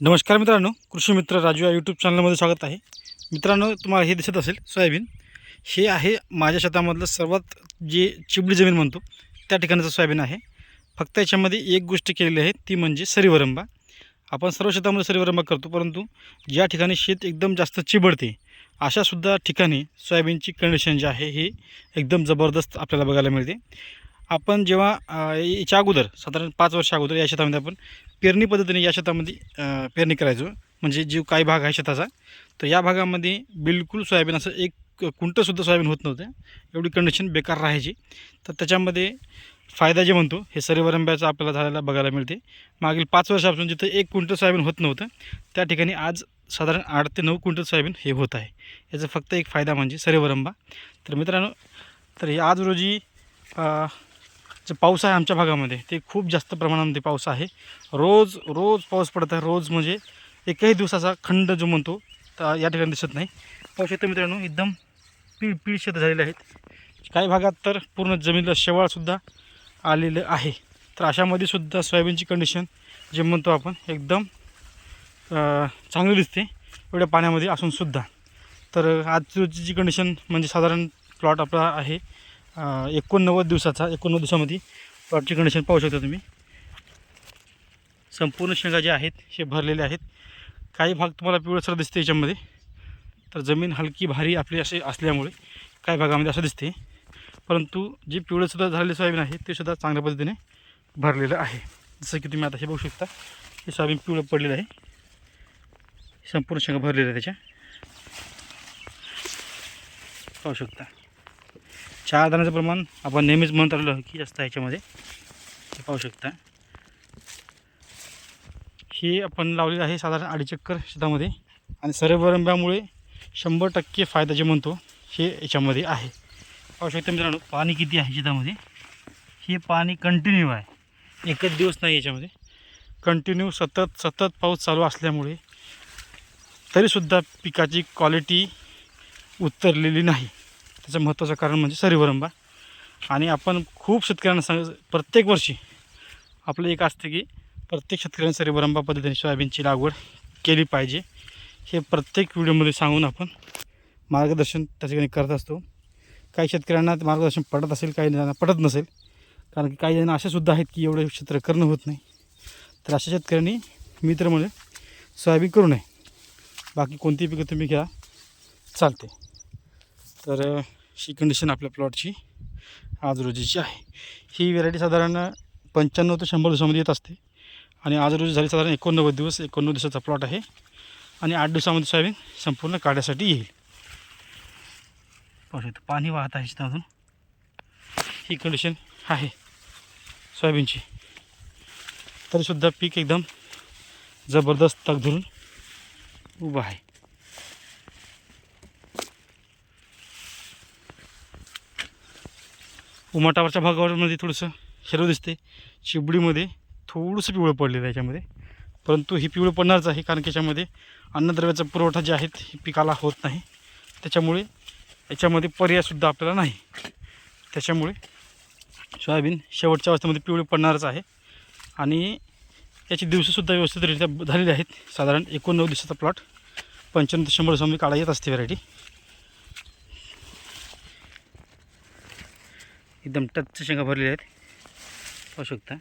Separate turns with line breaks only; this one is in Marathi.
नमस्कार मित्रांनो कृषी मित्र राजू या यूट्यूब चॅनलमध्ये स्वागत आहे. मित्रांनो तुम्हाला हे दिसत असेल सोयाबीन. हे आहे माझ्या शेतामधलं सर्वात जे चिबडी जमीन म्हणतो त्या ठिकाणचं सोयाबीन आहे. फक्त याच्यामध्ये एक गोष्ट केलेली आहे ती म्हणजे सरीवरंबा. आपण सर्व शेतामध्ये सरीवरंबा करतो परंतु ज्या ठिकाणी शेत एकदम जास्त चिबडते अशासुद्धा ठिकाणी सोयाबीनची कंडिशन जी आहे ही एकदम जबरदस्त आपल्याला बघायला मिळते. आपण जेव्हा याच्या अगोदर साधारण पाच वर्ष अगोदर या शेतामध्ये आपण पेरणी पद्धतीने या शेतामध्ये पेरणी करायचो. म्हणजे जो काही भाग आहे शेताचा तर या भागामध्ये बिलकुल सोयाबीन असं एक कुंटंसुद्धा सोयाबीन होत नव्हतं. एवढी कंडिशन बेकार राहायची. तर त्याच्यामध्ये फायदा जे म्हणतो हे सरीवरंब्याचा आपल्याला झालेला बघायला मिळते. मागील पाच वर्षापासून जिथं एक क्विंटल सोयाबीन होत नव्हतं त्या ठिकाणी आज साधारण आठ ते नऊ क्विंटल सोयाबीन हे होत आहे. याचा फक्त एक फायदा म्हणजे सरेवरंबा. तर मित्रांनो तर हे आज रोजी जो पाऊस आहे आमच्या भागामध्ये ते खूप जास्त प्रमाणामध्ये पाऊस आहे. रोज रोज पाऊस पडत आहे रोज म्हणजे एकही दिवसाचा खंड जो म्हणतो तर या ठिकाणी दिसत नाही. पाऊस येतो मित्रांनो एकदम पीळ पीळ शेत झालेले आहेत. काही भागात तर पूर्ण जमिनीला शेवाळसुद्धा आलेलं आहे. तर अशामध्ये सुद्धा सोयाबीनची कंडिशन जे म्हणतो आपण एकदम चांगली दिसते. एवढ्या पाण्यामध्ये असूनसुद्धा तर आजची जी कंडिशन म्हणजे साधारण प्लॉट आपला आहे एकोणनव्वद दिवसाचा एकोणनव्वद दिवसामध्ये प्लॉटची कंडिशन पाहू शकता तुम्ही. संपूर्ण शेंगा ज्या आहेत हे भरलेले आहेत. काही भाग तुम्हाला पिवळसर दिसते याच्यामध्ये. तर जमीन हलकी भारी आपली असे असल्यामुळे काही भागामध्ये असं दिसते. परंतु जे पिवळंसुद्धा झालेले सोयाबीन आहे ते सुद्धा चांगल्या पद्धतीने भरलेलं आहे. जसं की तुम्ही आता हे बघू शकता हे सोयाबीन पिवळं पडलेलं आहे. संपूर्ण शेंगा भरलेलं आहे त्याच्या. पाहू शकता. चार दाण्याचं प्रमाण आपण नेहमीच म्हणत आलेलो की जास्त आहे याच्यामध्ये. हे पाहू शकता. ही आपण लावलेली आहे साधारण अडीच चक्कर शेतामध्ये. आणि सर्वरंब्यामुळे शंभर टक्के फायदा जे म्हणतो हे याच्यामध्ये आहे. पाहू शकता मित्रांनो पाणी किती आहे शेतामध्ये? हे पाणी कंटिन्यू आहे. एकच दिवस नाही याच्यामध्ये. कंटिन्यू सतत सतत पाऊस चालू असल्यामुळे तरीसुद्धा पिकाची क्वालिटी उतरलेली नाही. त्याचं महत्त्वाचं कारण म्हणजे सरीवरंबा. आणि आपण खूप शेतकऱ्यांना सांग प्रत्येक वर्षी आपलं एक असतं की प्रत्येक शेतकऱ्यांनी सरीवरंबा पद्धतीने सोयाबीनची लागवड केली पाहिजे. हे प्रत्येक व्हिडिओमध्ये सांगून आपण मार्गदर्शन त्या ठिकाणी करत असतो. काही शेतकऱ्यांना मार्गदर्शन पडत असेल काही जणांना पडत नसेल. कारण की काही जण असे सुद्धा आहेत की एवढे क्षेत्र करणं होत नाही. तर अशा शेतकऱ्यांनी मी तर सोयाबीन करू नये. बाकी कोणती पिकं तुम्ही घ्या चालते तर ही कंडिशन आपल्या प्लॉटची आज रोजीची आहे. ही व्हेरायटी साधारण पंच्याण्णव ते शंभर दिवसामध्ये येत असते. आणि आज रोजी झाली साधारण एकोणनव्वद दिवस एकोणनव्वद दिवसाचा प्लॉट आहे. आणि आठ दिवसामध्ये सोयाबीन संपूर्ण काढ्यासाठी येईल. पाहू पाणी वाहत आहे अजून. ही कंडिशन आहे सोयाबीनची. तरीसुद्धा पीक एकदम जबरदस्त तग धरून उभं आहे. उमाटावरच्या भागावरमध्ये थोडंसं हिरो दिसते चिबडीमध्ये थोडंसं पिवळं पडलेलं आहे याच्यामध्ये. परंतु ही पिवळं पडणारच आहे कारण की याच्यामध्ये अन्नद्रव्याचा पुरवठा जे आहेत हे पिकाला होत नाही. त्याच्यामुळे याच्यामध्ये पर्यायसुद्धा आपल्याला नाही. त्याच्यामुळे सोयाबीन शेवटच्या अवस्थेमध्ये पिवळे पडणारच आहे. आणि याची दिवसंसुद्धा व्यवस्थितरित्या झालेली आहेत. साधारण एकोणनव्वद दिवसाचा प्लॉट पंच्याण्णव शंभर दिवसामध्ये काढा येत असते व्हरायटी एकदम टच शेंगा भरलेल्या आहेत. पाहू शकता.